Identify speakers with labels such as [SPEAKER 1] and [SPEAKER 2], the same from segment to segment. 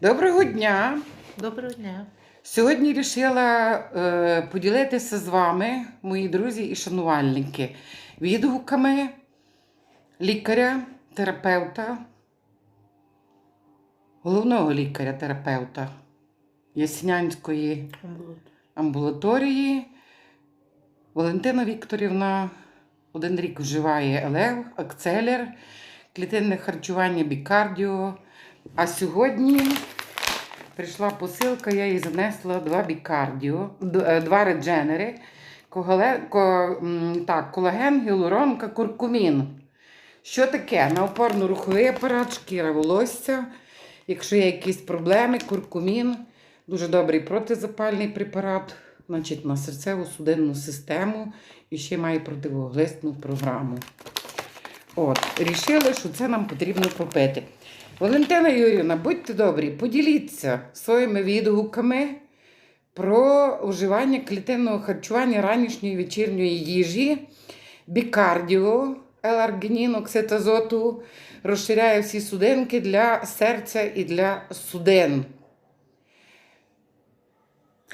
[SPEAKER 1] Доброго дня!
[SPEAKER 2] Доброго дня.
[SPEAKER 1] Сьогодні вирішила е, поділитися з вами, мої друзі і шанувальники, відгуками лікаря, терапевта, головного лікаря-терапевта Ясінянської амбулаторії. Валентина Вікторівна один рік вживає Елев, Акцелер, клітинне харчування бікардіо. А сьогодні прийшла посилка, я їй занесла два бікардіо, е, два редженери, колаген, гіалуронка, куркумін. Що таке? На опорно-руховий апарат, шкіра волосся. Якщо є якісь проблеми, куркумін, дуже добрий протизапальний препарат, значить на серцево-судинну систему і ще має противоглистну програму. От, рішили, що це нам потрібно попити. Валентина Юрівна, будьте добрі, поділіться своїми відгуками про вживання клітинного харчування ранішньої вечірньої їжі, бікардіо, еларгінін, оксид азоту, розширяє всі судинки для серця і для судин.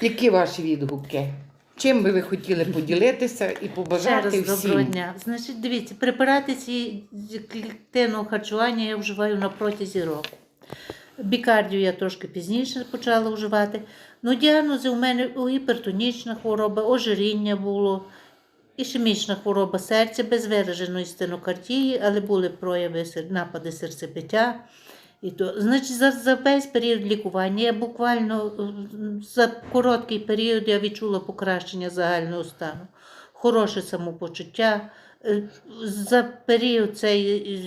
[SPEAKER 1] Які ваші відгуки? Чим би ви хотіли поділитися і
[SPEAKER 2] Ще
[SPEAKER 1] побажати
[SPEAKER 2] раз
[SPEAKER 1] всім?
[SPEAKER 2] доброго дня. Значить, дивіться, препарати ці клітинного харчування я вживаю на протязі року. Бікардію я трошки пізніше почала вживати. Ну, діагнози у мене гіпертонічна хвороба, ожиріння було, ішемічна хвороба серця без вираженої стенокардії, але були прояви напади серцебиття. І то, значить, за, за весь період лікування я буквально е, за короткий період я відчула покращення загального стану, хороше самопочуття. Е, За період цей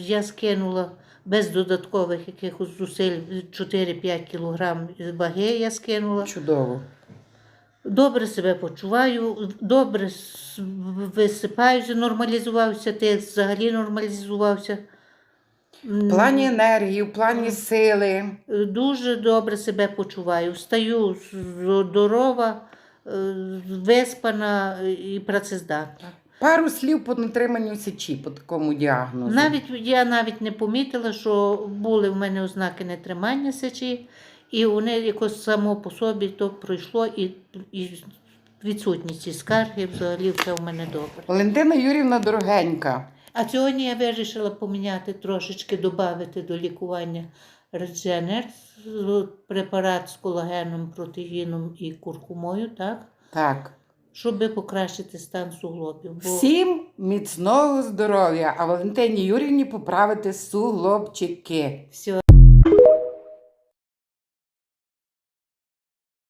[SPEAKER 2] я скинула без додаткових якихось зусиль 4-5 кг ваги я скинула.
[SPEAKER 1] Чудово.
[SPEAKER 2] Добре себе почуваю, добре висипаюся, нормалізувався, ти взагалі нормалізувався.
[SPEAKER 1] В плані енергії, в плані сили.
[SPEAKER 2] Дуже добре себе почуваю. Встаю здорова, е, виспана і працездатна.
[SPEAKER 1] Пару слів по натриманню сечі по такому діагнозу.
[SPEAKER 2] Навіть я навіть не помітила, що були в мене ознаки нетримання сечі, і вони якось само по собі то пройшло, і, і відсутність і скарги взагалі все в мене добре.
[SPEAKER 1] Валентина Юрівна дорогенька.
[SPEAKER 2] А сьогодні я вирішила поміняти трошечки, додати до лікування Редженер, препарат з колагеном, протеїном і куркумою, так?
[SPEAKER 1] Так.
[SPEAKER 2] щоб покращити стан суглобів. Бо
[SPEAKER 1] Всім міцного здоров'я, а Валентині Юрівні поправити суглобчики.
[SPEAKER 2] все.